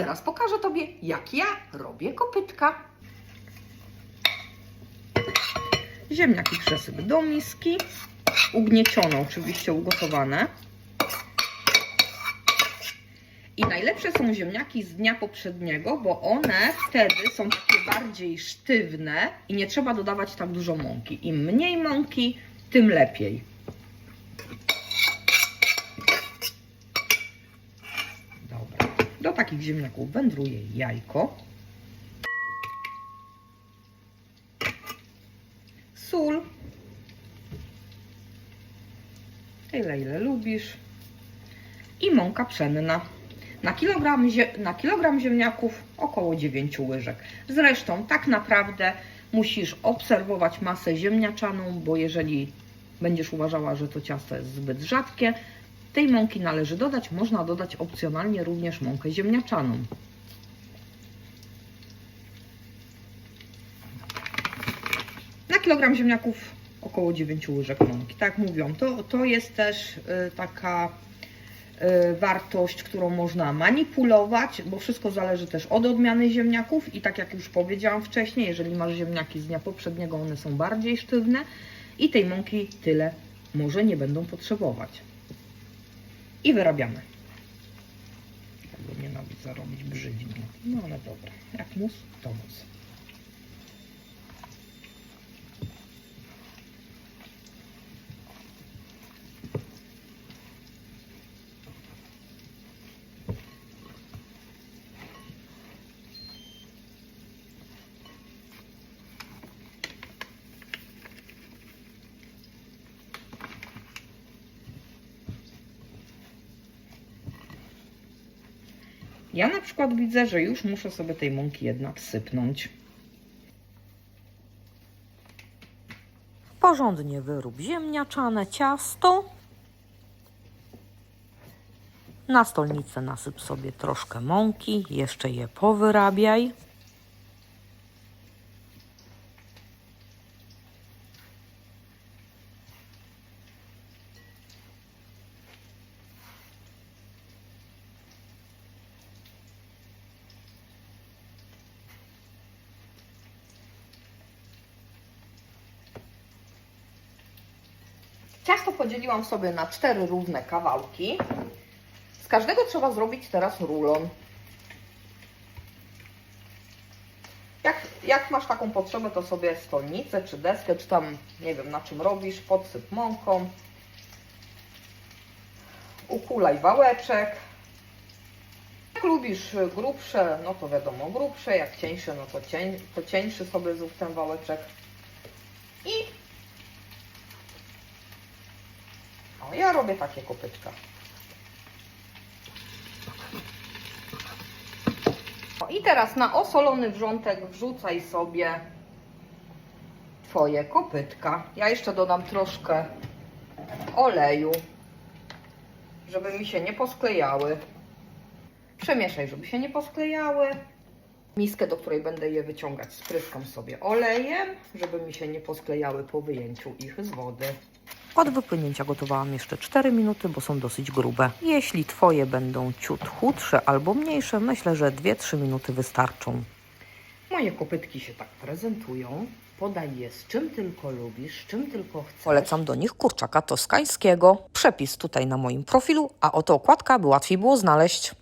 teraz pokażę Tobie, jak ja robię kopytka. Ziemniaki przesyp do miski. Ugniecione, oczywiście ugotowane. I najlepsze są ziemniaki z dnia poprzedniego, bo one wtedy są takie bardziej sztywne i nie trzeba dodawać tak dużo mąki. Im mniej mąki, tym lepiej. Dobra. Do takich ziemniaków wędruje jajko. Sól. Tyle, ile lubisz. I mąka pszenna. Na kilogram, na kilogram ziemniaków około 9 łyżek. Zresztą tak naprawdę musisz obserwować masę ziemniaczaną, bo jeżeli będziesz uważała, że to ciasto jest zbyt rzadkie, tej mąki należy dodać. Można dodać opcjonalnie również mąkę ziemniaczaną. Na kilogram ziemniaków około 9 łyżek mąki. Tak mówią, to, to jest też y, taka y, wartość, którą można manipulować, bo wszystko zależy też od odmiany ziemniaków i tak jak już powiedziałam wcześniej, jeżeli masz ziemniaki z dnia poprzedniego, one są bardziej sztywne i tej mąki tyle może nie będą potrzebować. I wyrabiamy. Tego nienawidzę robić brzydnie. No ale dobra, jak mus, to mus. Ja na przykład widzę, że już muszę sobie tej mąki jednak sypnąć. Porządnie wyrób ziemniaczane ciasto. Na stolnicę nasyp sobie troszkę mąki, jeszcze je powyrabiaj. Ciasto podzieliłam sobie na cztery równe kawałki. Z każdego trzeba zrobić teraz rulon. Jak, jak masz taką potrzebę, to sobie stolnicę czy deskę, czy tam nie wiem na czym robisz, podsyp mąką. Ukulaj wałeczek. Jak lubisz grubsze, no to wiadomo grubsze, jak cieńsze, no to, cień, to cieńszy sobie zrób ten wałeczek. I O, ja robię takie kopytka. O, I teraz na osolony wrzątek wrzucaj sobie Twoje kopytka. Ja jeszcze dodam troszkę oleju, żeby mi się nie posklejały. Przemieszaj, żeby się nie posklejały. Miskę, do której będę je wyciągać, spryskam sobie olejem, żeby mi się nie posklejały po wyjęciu ich z wody. Od wypłynięcia gotowałam jeszcze 4 minuty, bo są dosyć grube. Jeśli Twoje będą ciut chudsze albo mniejsze, myślę, że 2-3 minuty wystarczą. Moje kopytki się tak prezentują. Podaj je z czym tylko lubisz, z czym tylko chcesz. Polecam do nich kurczaka toskańskiego. Przepis tutaj na moim profilu, a oto okładka, by łatwiej było znaleźć.